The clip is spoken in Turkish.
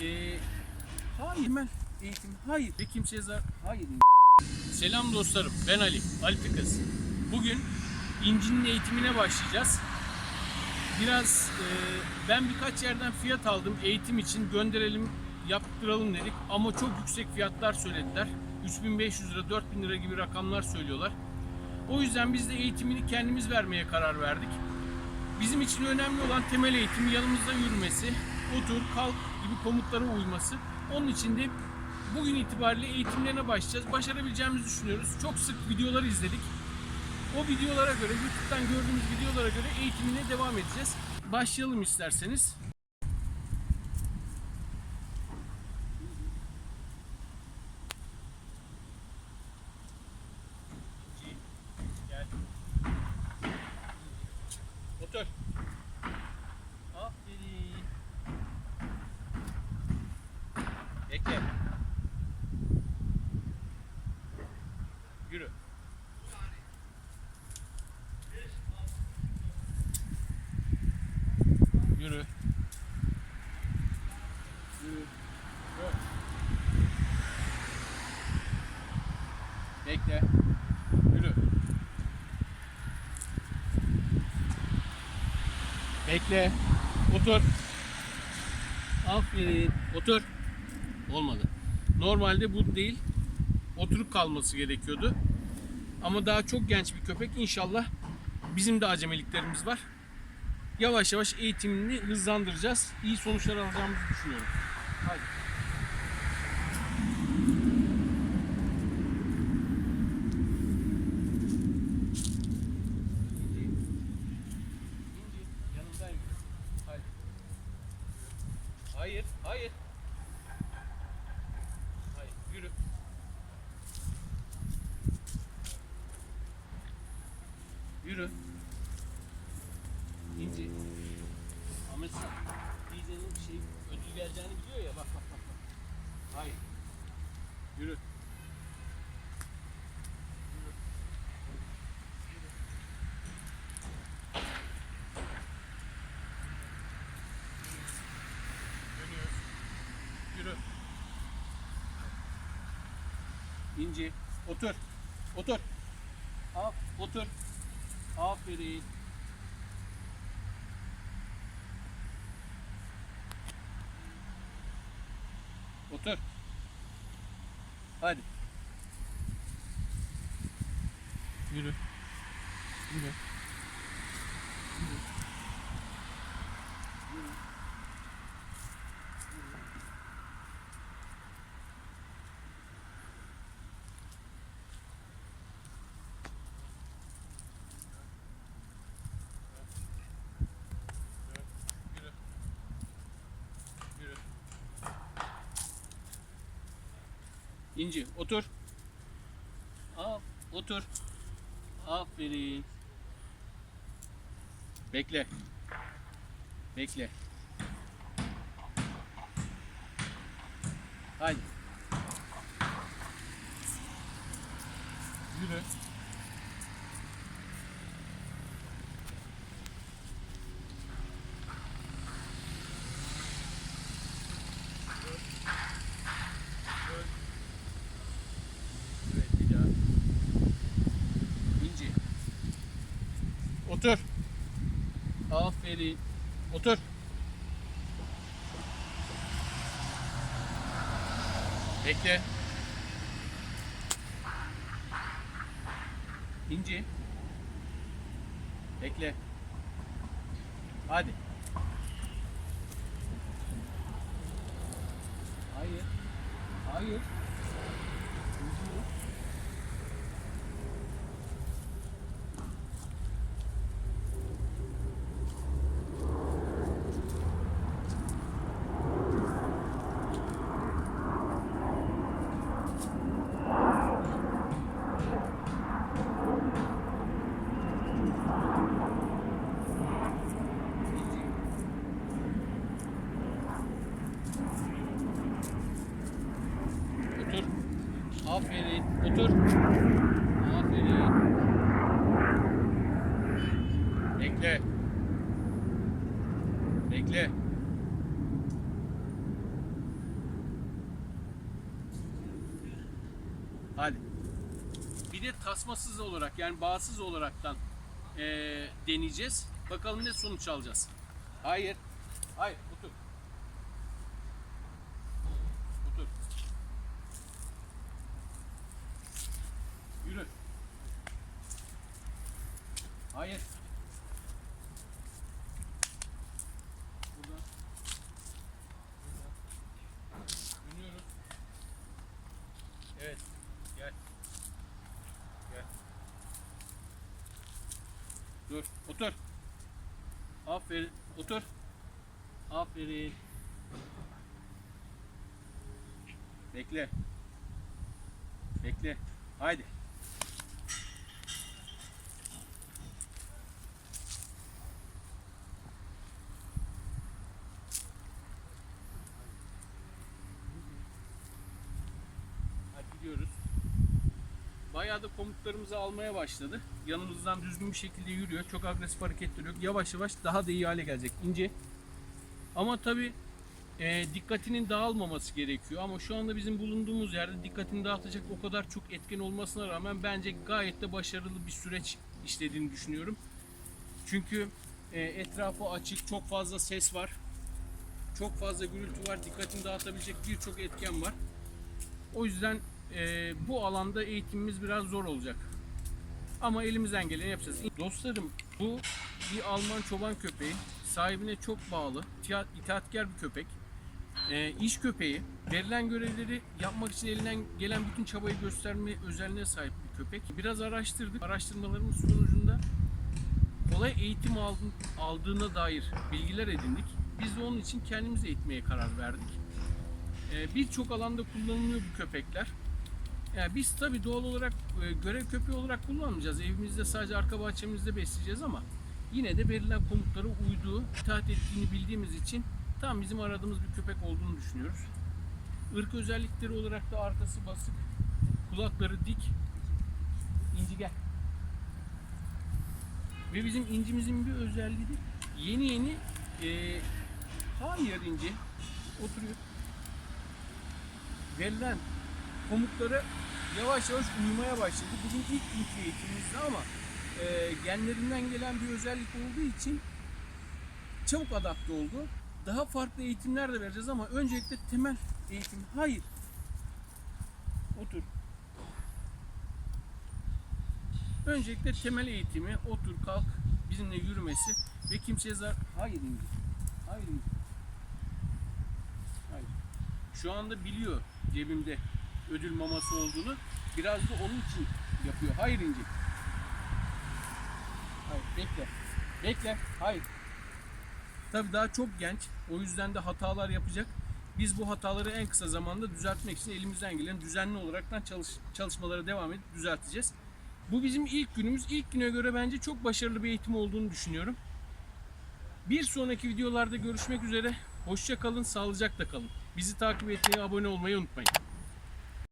Ee, hayır ben eğitim hayır ve kimseye zarar hayır. Selam dostlarım ben Ali Ali Kız. Bugün İnci'nin eğitimine başlayacağız. Biraz e, ben birkaç yerden fiyat aldım eğitim için gönderelim yaptıralım dedik ama çok yüksek fiyatlar söylediler. 3500 lira 4000 lira gibi rakamlar söylüyorlar. O yüzden biz de eğitimini kendimiz vermeye karar verdik. Bizim için önemli olan temel eğitim yanımızda yürümesi, otur, kalk gibi komutlara uyması. Onun için de bugün itibariyle eğitimlerine başlayacağız. Başarabileceğimizi düşünüyoruz. Çok sık videoları izledik. O videolara göre, YouTube'dan gördüğümüz videolara göre eğitimine devam edeceğiz. Başlayalım isterseniz. Gel. Otur. Aferin. Bekle. Yürü. Yürü. Yürü. Yürü. Bekle. Yürü. Bekle. Otur. Aferin. Otur. Olmadı. Normalde bu değil. Oturup kalması gerekiyordu. Ama daha çok genç bir köpek. İnşallah bizim de acemiliklerimiz var. Yavaş yavaş eğitimini hızlandıracağız. İyi sonuçlar alacağımızı düşünüyorum. Hadi. İnci. İnci, yanındayım. Hadi. Hayır, hayır. Hayır, yürü. Yürü. İnci. Ahmet teyzenin şey ödül geleceğini biliyor ya bak bak bak. bak. Hayır. Yürü. İnci. Otur. Otur. Al. Otur. Aferin. Otur. Hadi. Yürü. Yürü. Yürü. Yürü. İnci otur. Al otur. Aferin. Bekle. Bekle. Haydi. Yürü. Evet bir daha. İnci. Otur. Aferin. Otur. Bekle. İnci. Bekle. Hadi. Hayır. Hayır. Aferin. Otur. Aferin. Bekle. Bekle. Hadi. Bir de tasmasız olarak yani bağsız olaraktan e, deneyeceğiz. Bakalım ne sonuç alacağız. Hayır. Hayır. Hayır. Buradan. Buradan. Evet. Gel. Gel. Dur. Otur. Aferin. Otur. Aferin. Bekle. Bekle. Haydi. Hadi gidiyoruz. Bayağı da komutlarımızı almaya başladı. Yanımızdan düzgün bir şekilde yürüyor. Çok agresif hareketleri yok. Yavaş yavaş daha da iyi hale gelecek. İnce. Ama tabi dikkatinin dağılmaması gerekiyor. Ama şu anda bizim bulunduğumuz yerde dikkatini dağıtacak o kadar çok etken olmasına rağmen bence gayet de başarılı bir süreç işlediğini düşünüyorum. Çünkü e, etrafı açık, çok fazla ses var. Çok fazla gürültü var. Dikkatini dağıtabilecek birçok etken var. O yüzden e, bu alanda eğitimimiz biraz zor olacak. Ama elimizden geleni yapacağız. Dostlarım bu bir Alman çoban köpeği. Sahibine çok bağlı, itaat- itaatkar bir köpek. E, iş köpeği. Verilen görevleri yapmak için elinden gelen bütün çabayı gösterme özelliğine sahip bir köpek. Biraz araştırdık. Araştırmalarımız sonucunda kolay eğitim aldığına dair bilgiler edindik. Biz de onun için kendimiz eğitmeye karar verdik. Ee, birçok alanda kullanılıyor bu köpekler. Yani biz tabii doğal olarak e, görev köpeği olarak kullanmayacağız. Evimizde sadece arka bahçemizde besleyeceğiz ama yine de verilen komutlara uyduğu, itaat ettiğini bildiğimiz için tam bizim aradığımız bir köpek olduğunu düşünüyoruz. Irk özellikleri olarak da arkası basık, kulakları dik. İnci gel. Ve bizim incimizin bir özelliği de yeni yeni e, hayır inci oturuyor verilen komutlara yavaş yavaş uymaya başladı. Bugün ilk günkü eğitimimizde ama e, genlerinden gelen bir özellik olduğu için çabuk adapte oldu. Daha farklı eğitimler de vereceğiz ama öncelikle temel eğitim. Hayır. Otur. Öncelikle temel eğitimi otur kalk bizimle yürümesi ve kimseye zarar... Hayır indir. Hayır indir. Hayır. Şu anda biliyor cebimde ödül maması olduğunu. Biraz da onun için yapıyor. Hayır İnci. Hayır bekle. Bekle. Hayır. Tabii daha çok genç. O yüzden de hatalar yapacak. Biz bu hataları en kısa zamanda düzeltmek için elimizden gelen düzenli olaraktan çalış, çalışmalara devam edip düzelteceğiz. Bu bizim ilk günümüz. İlk güne göre bence çok başarılı bir eğitim olduğunu düşünüyorum. Bir sonraki videolarda görüşmek üzere. Hoşça kalın, sağlıcakla kalın. Bizi takip etmeyi, abone olmayı unutmayın.